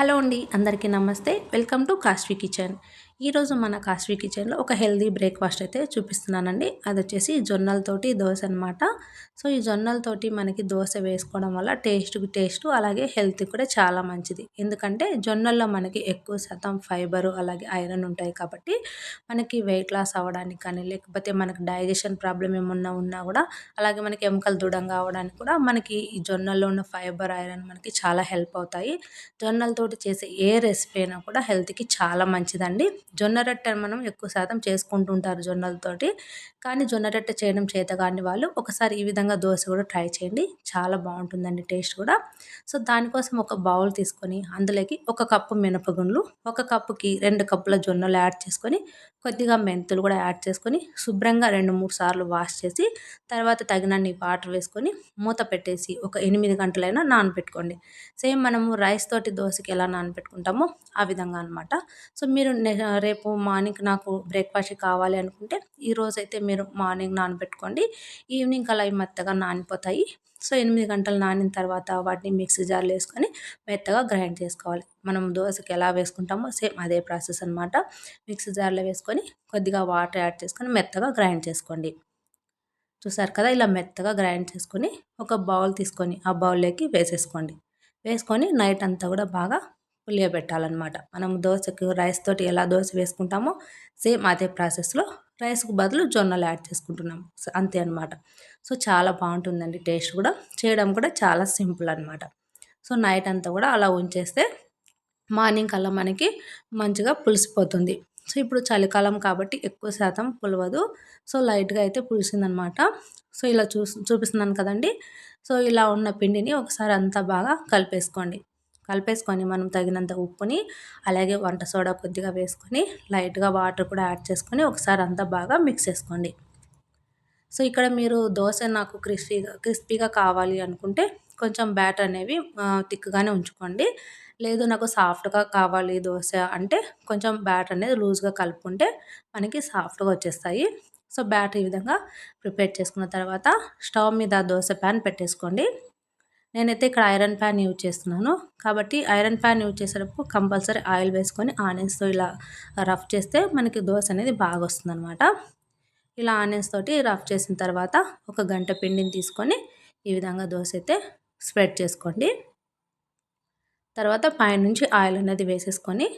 Hello అండి అందరికీ నమస్తే. Welcome to Kashvi kitchen. ఈరోజు మన కాశ్వీ కిచెన్లో ఒక హెల్దీ బ్రేక్ఫాస్ట్ అయితే చూపిస్తున్నానండి. అది వచ్చేసి జొన్నలతోటి దోశ అనమాట సో ఈ జొన్నలతోటి మనకి దోశ వేసుకోవడం వల్ల టేస్ట్కి టేస్ట్ అలాగే హెల్త్ కూడా చాలా మంచిది. ఎందుకంటే జొన్నల్లో మనకి ఎక్కువ శాతం ఫైబర్ అలాగే ఐరన్ ఉంటాయి కాబట్టి మనకి వెయిట్ లాస్ అవ్వడానికి కానీ లేకపోతే మనకి డైజెషన్ ప్రాబ్లం ఏమన్నా ఉన్నా కూడా అలాగే మనకి ఎముకలు దృఢంగా అవ్వడానికి కూడా మనకి ఈ జొన్నల్లో ఉన్న ఫైబర్ ఐరన్ మనకి చాలా హెల్ప్ అవుతాయి. జొన్నలతోటి చేసే ఏ రెసిపీ అయినా కూడా హెల్త్కి చాలా మంచిదండి. జొన్న రొట్టె మనం ఎక్కువ శాతం చేసుకుంటుంటారు జొన్నలతోటి. కానీ జొన్న రొట్టె చేయడం చేత కాని వాళ్ళు ఒకసారి ఈ విధంగా దోశ కూడా ట్రై చేయండి. చాలా బాగుంటుందండి టేస్ట్ కూడా. సో దానికోసం ఒక బౌల్ తీసుకొని అందులోకి ఒక కప్పు మినపగుండ్లు ఒక కప్పుకి రెండు కప్పుల జొన్నలు యాడ్ చేసుకొని కొద్దిగా మెంతులు కూడా యాడ్ చేసుకొని శుభ్రంగా రెండు మూడు సార్లు వాష్ చేసి తర్వాత తగినన్ని వాటర్ వేసుకొని మూత పెట్టేసి ఒక ఎనిమిది గంటలైనా నానబెట్టుకోండి. సేమ్ మనము రైస్ తోటి దోశకి ఎలా నానబెట్టుకుంటామో ఆ విధంగా అనమాట సో మీరు రేపు మార్నింగ్ నాకు బ్రేక్ఫాస్ట్ కావాలి అనుకుంటే ఈరోజు అయితే మీరు మార్నింగ్ నానబెట్టుకోండి. ఈవినింగ్ అలా మెత్తగా నానిపోతాయి. సో ఎనిమిది గంటలు నానిన తర్వాత వాటిని మిక్సీ జార్లో వేసుకొని మెత్తగా గ్రైండ్ చేసుకోవాలి. మనం దోశకి ఎలా వేసుకుంటామో సేమ్ అదే ప్రాసెస్ అనమాట మిక్సీ జార్లో వేసుకొని కొద్దిగా వాటర్ యాడ్ చేసుకొని మెత్తగా గ్రైండ్ చేసుకోండి. చూసారు కదా ఇలా మెత్తగా గ్రైండ్ చేసుకొని ఒక బౌల్ తీసుకొని ఆ బౌల్లోకి వేసేసుకోండి. వేసుకొని నైట్ అంతా కూడా బాగా పులియబెట్టాలన్నమాట. మనం దోశకు రైస్ తోటి ఎలా దోశ వేసుకుంటామో సేమ్ అదే ప్రాసెస్లో రైస్కు బదులు జొన్నలు యాడ్ చేసుకుంటున్నాం. అంతే అనమాట సో చాలా బాగుంటుందండి టేస్ట్ కూడా. చేయడం కూడా చాలా సింపుల్ అనమాట సో నైట్ అంతా కూడా అలా ఉంచేస్తే మార్నింగ్ కల్లా మనకి మంచిగా పులిసిపోతుంది. సో ఇప్పుడు చలికాలం కాబట్టి ఎక్కువ శాతం పులవదు. సో లైట్గా అయితే పులిసిందనమాట సో ఇలా చూ చూపిస్తున్నాను కదండి. సో ఇలా ఉన్న పిండిని ఒకసారి అంతా బాగా కలిపేసుకోండి. కలిపేసుకొని మనం తగినంత ఉప్పుని అలాగే వంట సోడా కొద్దిగా వేసుకొని లైట్గా వాటర్ కూడా యాడ్ చేసుకొని ఒకసారి అంతా బాగా మిక్స్ చేసుకోండి. సో ఇక్కడ మీరు దోశ నాకు క్రిస్పీగా క్రిస్పీగా కావాలి అనుకుంటే కొంచెం బ్యాటర్ అనేవి థిక్గానే ఉంచుకోండి. లేదు నాకు సాఫ్ట్గా కావాలి దోశ అంటే కొంచెం బ్యాటర్ అనేది లూజ్గా కలుపుకుంటే మనకి సాఫ్ట్గా వచ్చేస్తాయి. సో బ్యాటర్ ఈ విధంగా ప్రిపేర్ చేసుకున్న తర్వాత స్టవ్ మీద దోశ ప్యాన్ పెట్టేసుకోండి. నేనైతే ఇక్కడ ఐరన్ ప్యాన్ యూజ్ చేస్తున్నాను. కాబట్టి ఐరన్ ప్యాన్ యూజ్ చేసేటప్పుడు కంపల్సరీ ఆయిల్ వేసుకొని ఆనియన్స్తో ఇలా రఫ్ చేస్తే మనకి దోశ అనేది బాగా వస్తుంది అనమాట ఇలా ఆనియన్స్ తోటి రఫ్ చేసిన తర్వాత ఒక గంట పిండిని తీసుకొని ఈ విధంగా దోశ అయితే స్ప్రెడ్ చేసుకోండి. తర్వాత పైనుంచి ఆయిల్ అనేది వేసేసుకొని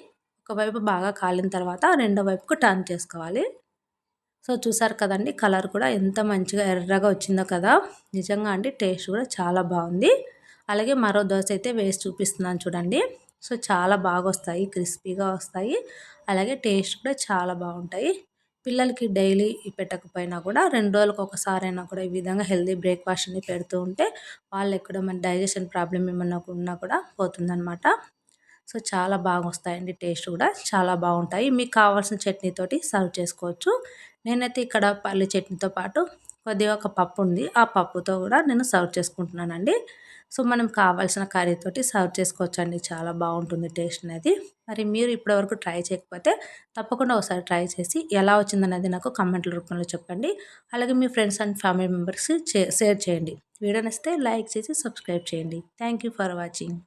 ఒకవైపు బాగా కాలిన తర్వాత రెండో వైపుకు టర్న్ చేసుకోవాలి. సో చూసారు కదండి కలర్ కూడా ఎంత మంచిగా ఎర్రగా వచ్చిందో కదా. నిజంగా అండి టేస్ట్ కూడా చాలా బాగుంది. అలాగే మరో దోశ అయితే వేసి చూపిస్తున్నాను చూడండి. సో చాలా బాగా వస్తాయి క్రిస్పీగా వస్తాయి. అలాగే టేస్ట్ కూడా చాలా బాగుంటాయి. పిల్లలకి డైలీ పెట్టకపోయినా కూడా రెండు రోజులకు ఒకసారి అయినా కూడా ఈ విధంగా హెల్దీ బ్రేక్ఫాస్ట్ అని పెడుతూ ఉంటే వాళ్ళు ఎక్కడ మన డైజెషన్ ప్రాబ్లం ఏమన్నా ఉన్నా కూడా పోతుందన్నమాట. సో చాలా బాగా వస్తాయండి టేస్ట్ కూడా చాలా బాగుంటాయి. మీకు కావాల్సిన చట్నీతోటి సర్వ్ చేసుకోవచ్చు. నేనైతే ఇక్కడ పల్లి చట్నీతో పాటు కొద్దిగా ఒక పప్పు ఉంది. ఆ పప్పుతో కూడా నేను సర్వ్ చేసుకుంటున్నానండి. సో మనం కావాల్సిన కర్రీతోటి సర్వ్ చేసుకోవచ్చు అండి చాలా బాగుంటుంది టేస్ట్ అనేది. మరి మీరు ఇప్పటివరకు ట్రై చేయకపోతే తప్పకుండా ఒకసారి ట్రై చేసి ఎలా వచ్చిందనేది నాకు కమెంట్ల రూపంలో చెప్పండి. అలాగే మీ friends and family members share చేయండి. వీడియో నచ్చితే లైక్ చేసి సబ్స్క్రైబ్ చేయండి. Thank for watching.